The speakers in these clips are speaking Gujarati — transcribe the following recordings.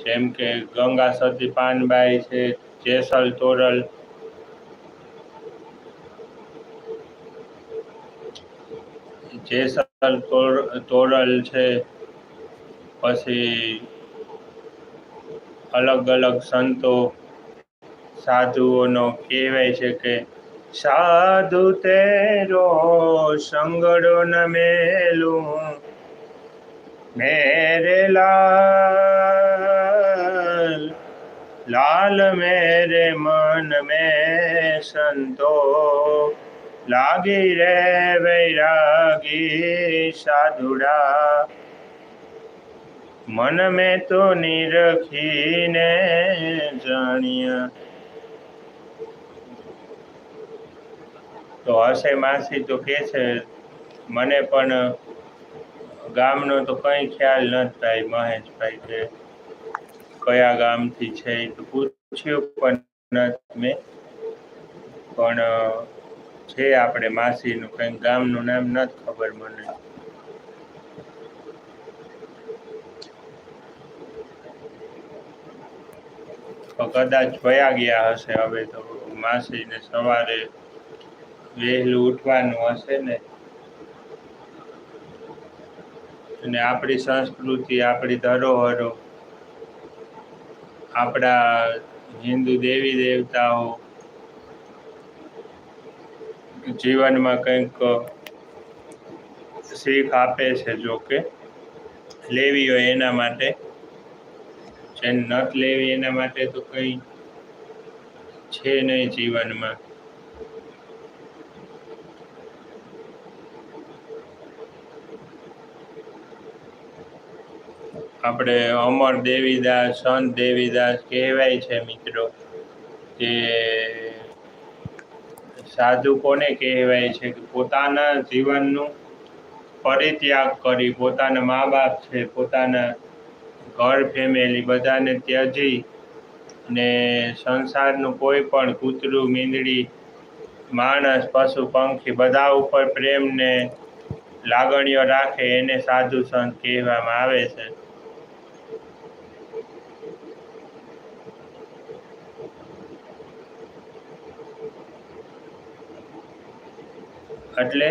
જેમ કે ગંગા સતી, પાનબાઈ છે, જેસલ, તોરલ. જેસલ તોરલ છે. પછી અલગ અલગ સંતો, સાધુઓનો કહેવાય છે કે, સાધુ તેરો સંગડો ન મેલું મેરે લાલ લાલ મેરે મન મેં સંતો. લાગી રે વૈરાગી સાધુડા. મન મેં તો નિરખીને જાણ્યા. તો હશે માસી તો કે છે, મને પણ ગામનો તો કંઈ ખ્યાલ નથી થાય મહેશભાઈ કે કયા ગામથી છે તો પૂછ્યું, પણ મેં પણ છે આપણે માસીનું કંઈક ગામનું નામ નથી ખબર મને. કદાચ વયા ગયા હશે, હવે તો માસીને સવારે વહેલું ઉઠવાનું હશે ને. અને આપણી સંસ્કૃતિ, આપણી ધરોહરો આપણા હિન્દુ દેવી દેવતાઓ જીવનમાં કંઈક શીખ આપે છે જો કે લેવી હોય એના માટે. જેને નથ લેવી એના માટે તો કંઈ છે નહીં જીવનમાં. આપણે અમર દેવીદાસ સંત દેવીદાસ કહેવાય છે મિત્રો, કે સાધુ કોને કહેવાય છે કે પોતાના જીવનનું પરિત્યાગ કરી, પોતાના મા બાપ છે, પોતાના ઘર, ફેમિલી બધાને ત્યજી ને સંસારનું કોઈ પણ કૂતરું, મીંદડી, માણસ, પશુ, પંખી બધા ઉપર પ્રેમને લાગણીઓ રાખે એને સાધુ સંત કહેવામાં આવે છે. એટલે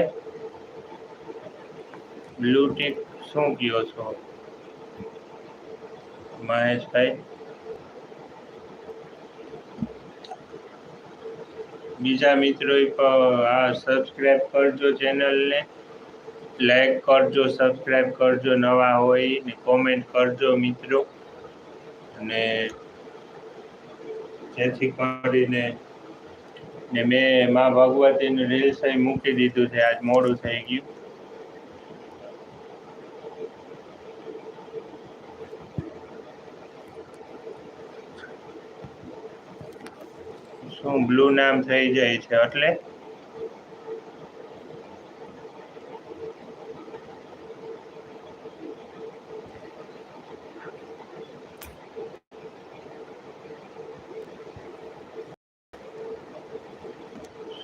બ્લુ ટીક શું કયો છો? મહેશભાઈ? બીજા મિત્રો આ સબસ્ક્રાઈબ કરજો ચેનલને લાઈક કરજો સબસ્ક્રાઈબ કરજો, નવા હોય ને કોમેન્ટ કરજો મિત્રો. અને જેથી કરીને ને મેં મા ભગવતીનું રીલ્સ મૂકી દીધું છે, આજ મોડું થઈ ગયું. શું બ્લુ નામ થઈ જાય છે, એટલે?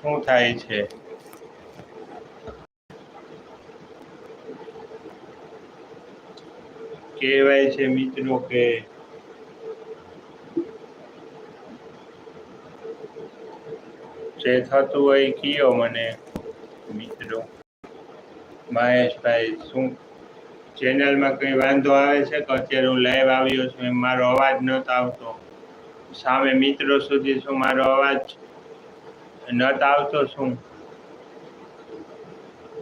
શું થાય છે? કહેવાય છે મિત્રો કે જે થતું હોય કયો મને મિત્રો. મહેશભાઈ, શું ચેનલમાં કંઈ વાંધો આવે છે કે અત્યારે હું લાઈવ આવ્યો છું એમ મારો અવાજ નતો આવતો? સામે મિત્રો સુધી શું મારો અવાજ નત આવતો શું?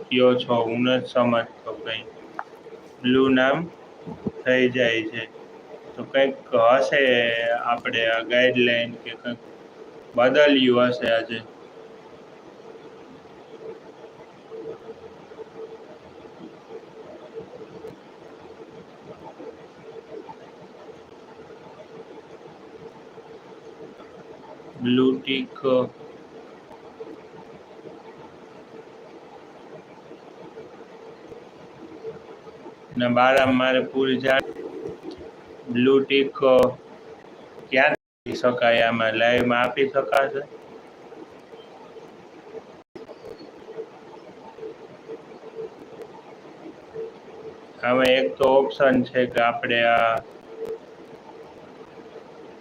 કયો છો? હું નથી સમજતો કંઈ. બ્લુ નામ થઈ જાય છે. તો કંઈક હશે આપણે આ ગાઈડલાઈન કે કંઈક બદલ્યું હશે આજે. બ્લુ ટીક ના બારામાં મારે પૂરી જાણ બ્લુ ટીક ક્યાં આપી શકાય? આમાં લાઈવમાં આપી શકાશે? આમાં એક તો ઓપ્શન છે કે આપણે આ